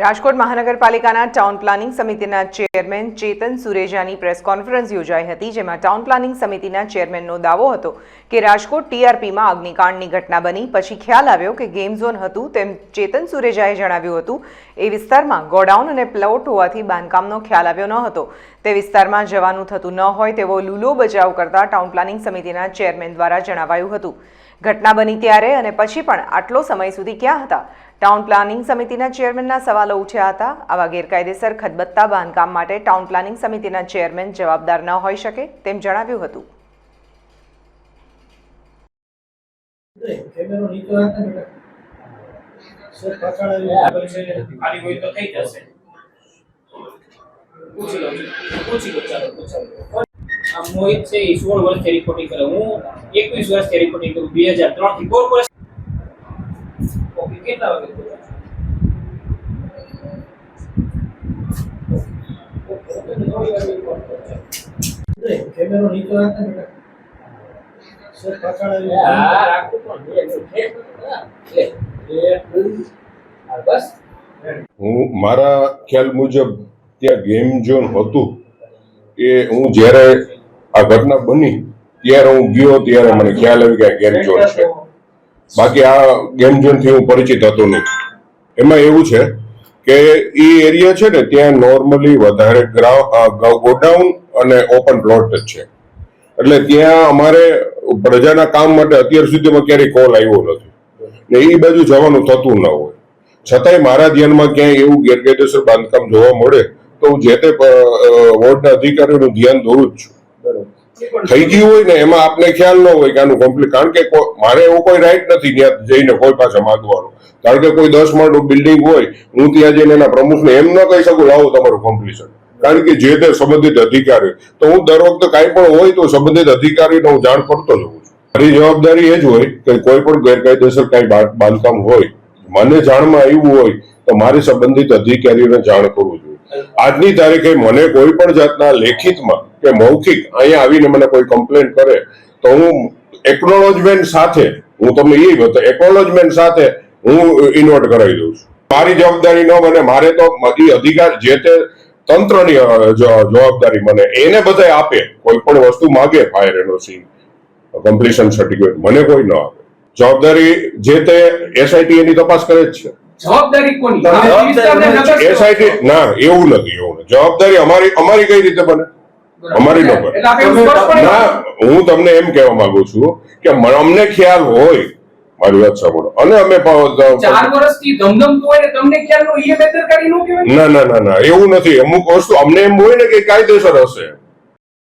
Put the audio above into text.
રાજકોટ મહાનગરપાલિકાના town planning સમિતિના chairman Chetan સુરેજાની પ્રેસ કોન્ફરન્સ યોજાઈ હતી, જેમાં ટાઉન પ્લાનિંગ સમિતિના ચેરમેનનો દાવો હતો કે રાજકોટ ટીઆરપીમાં અગ્નિકાંડની ઘટના બની. પછી ખ્યાલ આવ્યો કે ગેમ ઝોન હતું તેમ ચેતન સુરેજાએ જણાવ્યું હતું. એ વિસ્તારમાં ગોડાઉન અને પ્લોટ હોવાથી બાંધકામનો ખ્યાલ આવ્યો ન હતો. તે વિસ્તારમાં જવાનું થતું ન હોય તેવો લૂલો બચાવ કરતા ટાઉન પ્લાનિંગ સમિતિના ચેરમેન દ્વારા જણાવાયું હતું. ઘટના બની ત્યારે અને પછી પણ આટલો સમય સુધી ક્યાં હતા? ટાઉન પ્લાનિંગ સમિતિના ચેરમેનના સવાલો ઉઠ્યા હતા. આવા ગેરકાયદેસર ખદબત્તા બાંધકામ માટે ટાઉન પ્લાનિંગ સમિતિના ચેરમેન જવાબદાર ન હોઈ શકે તેમ જણાવ્યું હતું. મોહિત છે સોળ વર્ષથી રિપોર્ટિંગ કરે. હું એકવીસ વર્ષથી રિપોર્ટિંગ કરું, બે હજાર ત્રણથી કોર્પોરેશન ઓકે કેટલા વાગે. કેમેરો નીચે બેટા સર પાછળ આવી હા, રાખું પણ બે મિનિટ. લે, લે. હા, બસ હું મારા ખ્યાલ મુજબ ત્યાં ગેમ ઝોન હતું એ હું જ્યારે આ ઘટના બની ત્યારે હું ગયો ત્યારે મને ખ્યાલ આવી કે આ ગેમ ઝોન છે બાકી આ ગેમ ઝોનથી હું પરિચિત હતો નહીં. એમાં એવું છે કે એ એરિયા છે ને ત્યાં નોર્મલી વધારે ગોડાઉન અને ઓપન પ્લોટ જ છે. એટલે ત્યાં અમારે પ્રજાના કામ માટે અત્યાર સુધીમાં ક્યારેય કોલ આવ્યો નથી. ને એ બાજુ જવાનું થતું ન હોય. છતાંય મારા ધ્યાનમાં ક્યાંય એવું ગેરકાયદેસર બાંધકામ જોવા મળે તો હું જે તે વોર્ડના અધિકારીઓનું ધ્યાન દોરું જ છું. થઈ ગયું હોય ને, એમાં આપને ખ્યાલ ન હોય કે આનું કમ્પ્લીટ કારણ કે મારે એવો કોઈ રાઈટ નથી, ત્યાં જઈને કોઈ પાસે માગવાનો. કારણ કે કોઈ દસ માળનું બિલ્ડિંગ હોય, હું ત્યાં જઈને એના પ્રમુખને એમ ન કહી શકું લાવો તમારું કમ્પ્લીશન કારણ કે જે તે સંબંધિત અધિકારી તો હું દર વખતે કાંઈ પણ હોય તો સંબંધિત અધિકારીને હું જાણ કરતો જ છું. મારી જવાબદારી એ જ હોય કે કોઈ પણ ગેરકાયદેસર કાંઈ બાંધકામ હોય, મને જાણમાં આવ્યું હોય, તો મારે સંબંધિત અધિકારીને જાણ કરવું જોઈએ. આજની તારીખે મને કોઈ પણ જાતના લેખિતમાં કે મૌખિક અહીંયા આવીને મને કોઈ કમ્પ્લેન કરે તો હું એકનોલોજમેન્ટ સાથે હું તમને એ બતો એકનોલોજમેન્ટ સાથે હું ઇન્વર્ટ કરાવી દઉં છું. મારી જવાબદારી ન બને મારે તો એ અધિકાર જે તે તંત્રની જવાબદારી મને એને બધાય આપે કોઈ પણ વસ્તુ માગે ફાયર એનઓસી કમ્પ્લીશન સર્ટિફિકેટ મને કોઈ ન આપે. જવાબદારી જે તે એસઆઈટી એની તપાસ કરે જ છે. જવાબદારી કોની? એસઆઈટી ના એવું નથી એવું નથી. જવાબદારી અમારી અમારી કઈ રીતે બને? અમારી ન બને એટલે આપણે એવું સ્પષ્ટપણે ના હું તમને એમ કહેવા માંગુ છું કે અમને ખ્યાલ હોય મારી વાત સાંભળો. અને અમે ચાર વર્ષથી ધમધમતું હોય ને તમને ખ્યાલ નો એ બેદરકારી નો કહેવાય? ના ના ના ના એવું નથી. અમુક વસ્તુ અમને એમ હોય ને કે કાયદેસર હશે.